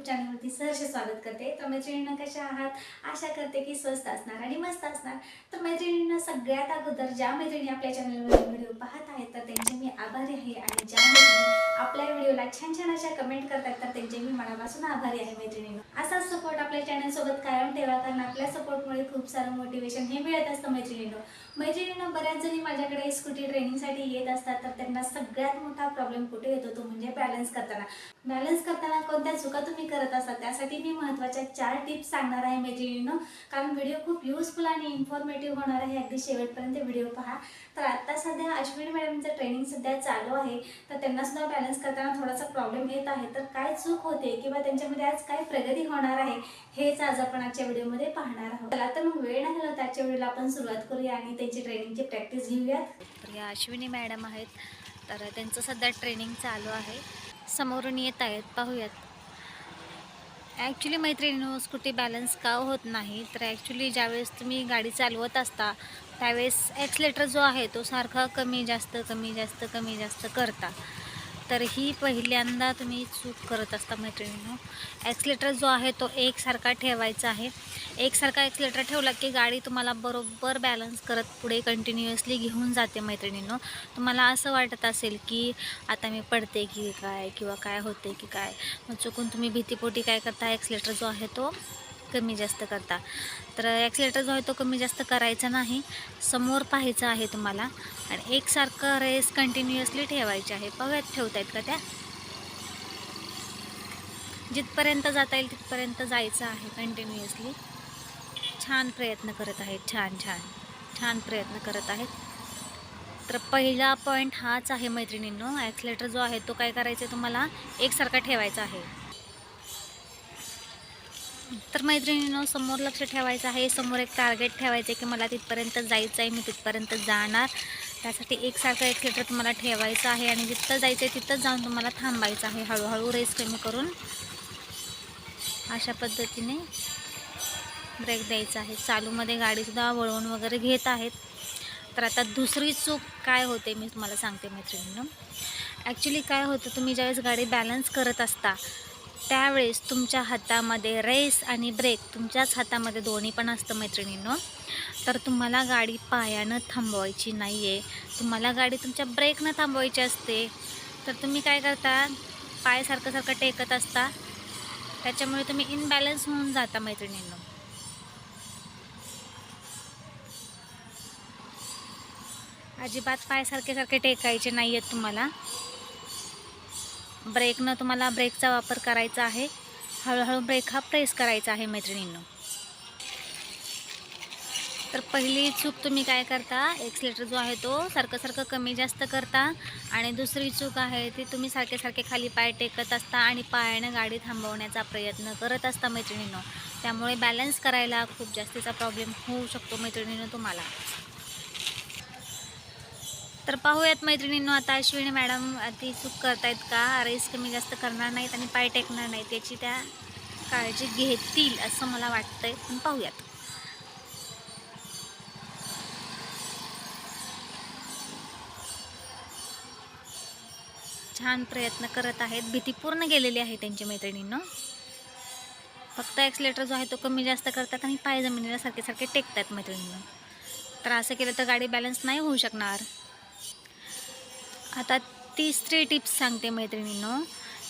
YouTube channel मी सहर्ष स्वागत करते. तर मैत्रिणींना कशा आहात? आशा करते की स्वस्त असणार आणि मस्त असणार. तर मैत्रिणींना सगळ्यात अगोदर ज्या मैत्रिणी आपल्या चॅनलवर व्हिडिओ पाहत आहेत तर त्यांचे मी आभारी आहे आणि ज्या मैत्रिणी आपल्या व्हिडिओला छान छान अशा कमेंट करतात तर त्यांचे मी मनापासून आभारी आहे मैत्रिणींना. असाच सपोर्ट आपल्या चॅनल सोबत कायम ठेवा कारण आपल्या सपोर्टमुळे खूप सारं मोटिवेशन हे मिळत असतं मैत्रिणींना. मैत्रिणींना बऱ्याच जणी माझ्याकडे स्कूटी ट्रेनिंगसाठी येत असतात तर त्यांना सगळ्यात मोठा प्रॉब्लेम कुठे येतो? तो म्हणजे बॅलन्स करताना. बॅलन्स करताना कोणत्या चुका तुम्ही करत असाल त्यासाठी मी महत्त्वाच्या चार टिप्स सांगणार आहे मैत्रिणीनं. कारण व्हिडिओ खूप युजफुल आणि इन्फॉर्मेटिव्ह होणार आहे. अगदी शेवटपर्यंत व्हिडिओ पहा. तर आता सध्या अश्विनी मॅडमचं ट्रेनिंग सध्या चालू आहे. तर त्यांना सुद्धा बॅलन्स करताना थोडासा प्रॉब्लेम येत आहे. तर काय चूक होते किंवा त्यांच्यामध्ये आज काय प्रगती होणार आहे हेच आज आपण आजच्या व्हिडिओमध्ये पाहणार आहोत. चला तर मग वेळ नाही घालवता आजच्या व्हिडिओला आपण सुरुवात करूया आणि त्यांची ट्रेनिंगची प्रॅक्टिस घेऊयात. तर या अश्विनी मॅडम आहेत. तर त्यांचं सध्या ट्रेनिंग चालू आहे. समोरून येत आहेत. पाहूयात. ॲक्च्युली मैत्रिणीनो स्कूटी बॅलन्स का होत नाही तर ॲक्च्युली ज्यावेळेस तुम्ही गाडी चालवत असता त्यावेळेस ॲक्सिलेटर जो आहे तो सारखा कमी जास्त कमी जास्त कमी जास्त करता. तर ही पहिल्यांदा तुम्ही चूक करत असता मैत्रिणींनो. ॲक्सिलेटर जो आहे तो एकसारखा ठेवायचा आहे. एकसारखा ॲक्सिलेटर ठेवला की गाडी तुम्हाला बरोबर बॅलन्स करत पुढे कंटिन्युअसली घेऊन जाते मैत्रिणींनो. तुम्हाला असं वाटत असेल की आता मी पडते की काय किंवा काय होते की काय. मग चुकून तुम्ही भीतीपोटी काय करता? ॲक्सिलेटर जो आहे तो कमी जास्त करता. तर ॲक्सिलेटर जो आहे तो कमी जास्त करायचा नाही. समोर पाहायचं आहे तुम्हाला. आणि एकसारखं रेस कंटिन्युअसली ठेवायची आहे. पाहूयात ठेवतायत का त्या? जिथपर्यंत जाता येईल तिथपर्यंत जायचं आहे कंटिन्युअसली छान प्रयत्न करत आहेत. छान छान. छान प्रयत्न करत आहेत. तर पहिला पॉईंट हाच आहे मैत्रिणींनो. ॲक्सिलेटर जो आहे तो काय करायचा आहे तुम्हाला? एकसारखा ठेवायचा आहे. तर मैत्रिणींनो समोर लक्ष ठेवायचं आहे. समोर एक टार्गेट ठेवायचं आहे की मला तिथपर्यंत जायचं आहे मी तिथपर्यंत जाणार. त्यासाठी एकसारखं एक थिएटर तुम्हाला ठेवायचं आहे आणि जिथं जायचं आहे तिथंच जाऊन तुम्हाला थांबायचं आहे. हळूहळू रेस कमी करून अशा पद्धतीने ब्रेक द्यायचा आहे. चालूमध्ये गाडीसुद्धा वळवून वगैरे घेत आहेत. तर आता दुसरी चूक काय होते मी तुम्हाला सांगते मैत्रिणींनो. ॲक्च्युली काय होतं तुम्ही ज्यावेळेस गाडी बॅलन्स करत असता त्यावेळेस तुमच्या हातामध्ये रेस आणि ब्रेक तुमच्याच हातामध्ये दोन्ही पण असतं मैत्रिणींनो. तर तुम्हाला गाडी पायानं थांबवायची नाही आहे तुम्हाला गाडी तुमच्या ब्रेकनं थांबवायची असते. तर तुम्ही काय करता? पाय सारखं सारखं टेकत असता. त्याच्यामुळे तुम्ही इनबॅलन्स होऊन जाता मैत्रिणींनो. अजिबात पाय सारखे सारखे टेकायचे नाही आहेत तुम्हाला. ब्रेकनं तुम्हाला ब्रेकचा वापर करायचा आहे. हळूहळू ब्रेक हा प्रेस करायचा आहे मैत्रिणींनो. तर पहिली चूक तुम्ही काय करता? एक्सिलेटर जो आहे तो सारखं सारखं कमी जास्त करता आणि दुसरी चूक आहे ती तुम्ही सारखे सारखे खाली पाय टेकत असता आणि पायानं गाडी थांबवण्याचा प्रयत्न करत असता मैत्रिणींनो. त्यामुळे बॅलन्स करायला खूप जास्तीचा प्रॉब्लेम होऊ शकतो मैत्रिणींनो तुम्हाला. तर पाहूयात मैत्रिणींनो आता अश्विनी मॅडम ती चूक करतायत का? रेस कमी जास्त करणार नाहीत आणि पाय टेकणार नाहीत. याची त्या काळजी घेतील असं मला वाटतंय. पण पाहूयात. छान प्रयत्न करत आहेत. भीती पूर्ण गेलेली आहे त्यांच्या मैत्रिणींनो. फक्त ॲक्सिलेटर जो आहे तो कमी जास्त करतात आणि पाय जमिनीला सारखे सारखे टेकतात मैत्रिणींनो. तर असं केलं तर गाडी बॅलन्स नाही होऊ शकणार. आता तिसरी टिप्स सांगते मैत्रिणींनो.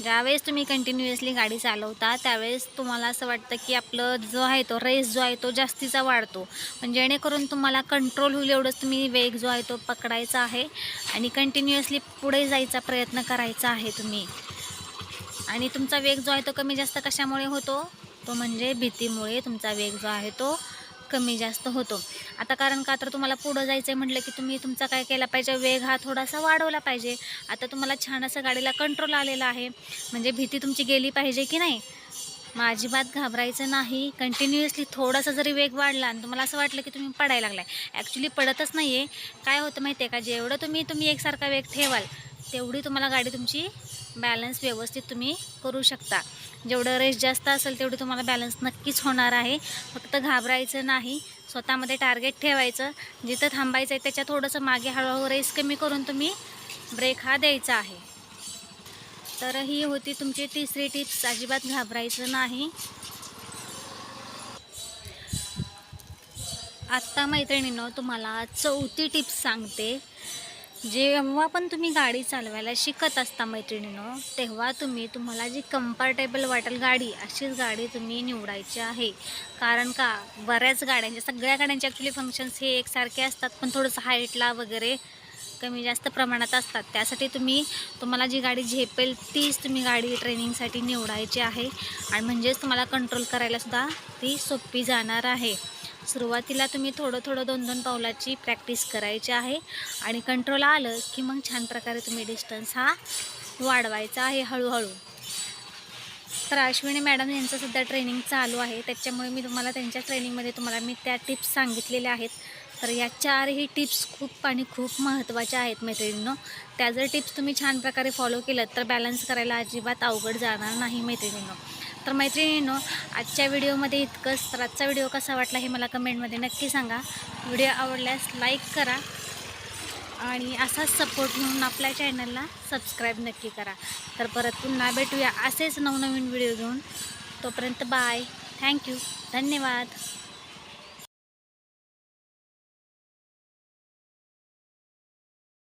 ज्यावेळेस तुम्ही कंटिन्युअसली गाडी चालवता त्यावेळेस तुम्हाला असं वाटतं की आपलं जो आहे तो रेस जो आहे तो जास्तीचा वाढतो. पण जेणेकरून तुम्हाला कंट्रोल होईल एवढंच तुम्ही वेग जो आहे तो पकडायचा आहे आणि कंटिन्युअसली पुढे जायचा प्रयत्न करायचा आहे तुम्ही. आणि तुमचा वेग जो आहे तो कमी जास्त कशामुळे होतो? तो म्हणजे भीतीमुळे तुमचा वेग जो आहे तो कमी जास्त होतो. आता कारण का तर तुम्हाला पुढं जायचं आहे म्हटलं की तुम्ही तुमचा काय केला पाहिजे वेग हा थोडासा वाढवला पाहिजे. आता तुम्हाला छान असं गाडीला कंट्रोल आलेला आहे. म्हणजे भीती तुमची गेली पाहिजे की नाही? मग अजिबात घाबरायचं नाही. कंटिन्युअसली थोडासा जरी वेग वाढला आणि तुम्हाला असं वाटलं की तुम्ही पडायला लागलाय. ॲक्च्युली पडतच नाही आहे काय होतं माहिती आहे का? जेवढं तुम्ही तुम्ही एकसारखा वेग ठेवाल तेवढी तुम्हाला गाडी तुमची बॅलन्स व्यवस्थित तुम्ही करू शकता. जेवढं रेस जास्त असेल तेवढी तुम्हाला बॅलन्स नक्कीच होणार आहे. फक्त घाबरायचं नाही. स्वतःमध्ये टार्गेट ठेवायचं. जिथं थांबायचं आहे त्याच्या थोडंसं मागे हळूहळू रेस कमी करून तुम्ही ब्रेक हा द्यायचा आहे. तर ही होती तुमची तिसरी टिप्स अजिबात घाबरायचं नाही. आत्ता मैत्रिणीनं तुम्हाला चौथी टिप्स सांगते. जेव्हा पण तुम्ही गाडी चालवायला शिकत असता मैत्रिणीनं तेव्हा तुम्ही तुम्हाला जी कम्फर्टेबल वाटेल गाडी अशीच गाडी तुम्ही निवडायची आहे. कारण का बऱ्याच गाड्यांच्या सगळ्या गाड्यांचे ॲक्च्युली फंक्शन्स हे एकसारखे असतात पण थोडंसं हाईटला वगैरे कमी जास्त प्रमाणात असतात. त्यासाठी तुम्ही तुम्हाला जी गाडी झेपेल तीच तुम्ही गाडी ट्रेनिंगसाठी निवडायची आहे. आणि म्हणजेच तुम्हाला कंट्रोल करायलासुद्धा ती सोपी जाणार आहे. सुरुवातीला तुम्ही थोडं थोडं दोन दोन पावलाची प्रॅक्टिस करायची आहे आणि कंट्रोल आलं की मग छान प्रकारे तुम्ही डिस्टन्स हा वाढवायचा आहे हळूहळू. तर अश्विनी मॅडम यांचं सुद्धा ट्रेनिंग चालू आहे. त्याच्यामुळे मी तुम्हाला त्यांच्या ट्रेनिंगमध्ये तुम्हाला मी त्या टिप्स सांगितलेल्या आहेत. तर या चारही टिप्स खूप आणि खूप महत्त्वाच्या आहेत मैत्रिणींनो. त्या जर टिप्स तुम्ही छान प्रकारे फॉलो केलं तर बॅलन्स करायला अजिबात अवघड जाणार नाही मैत्रिणींनो. तर मैत्रिणींनो आजच्या व्हिडिओमध्ये इतकंच. तर आजचा व्हिडिओ कसा वाटला हे मला कमेंटमध्ये नक्की सांगा. व्हिडिओ आवडल्यास लाईक करा आणि असाच सपोर्ट म्हणून आपल्या चॅनलला सबस्क्राईब नक्की करा. तर परत पुन्हा भेटूया असेच नवनवीन व्हिडिओ घेऊन. तोपर्यंत बाय. थँक्यू. धन्यवाद.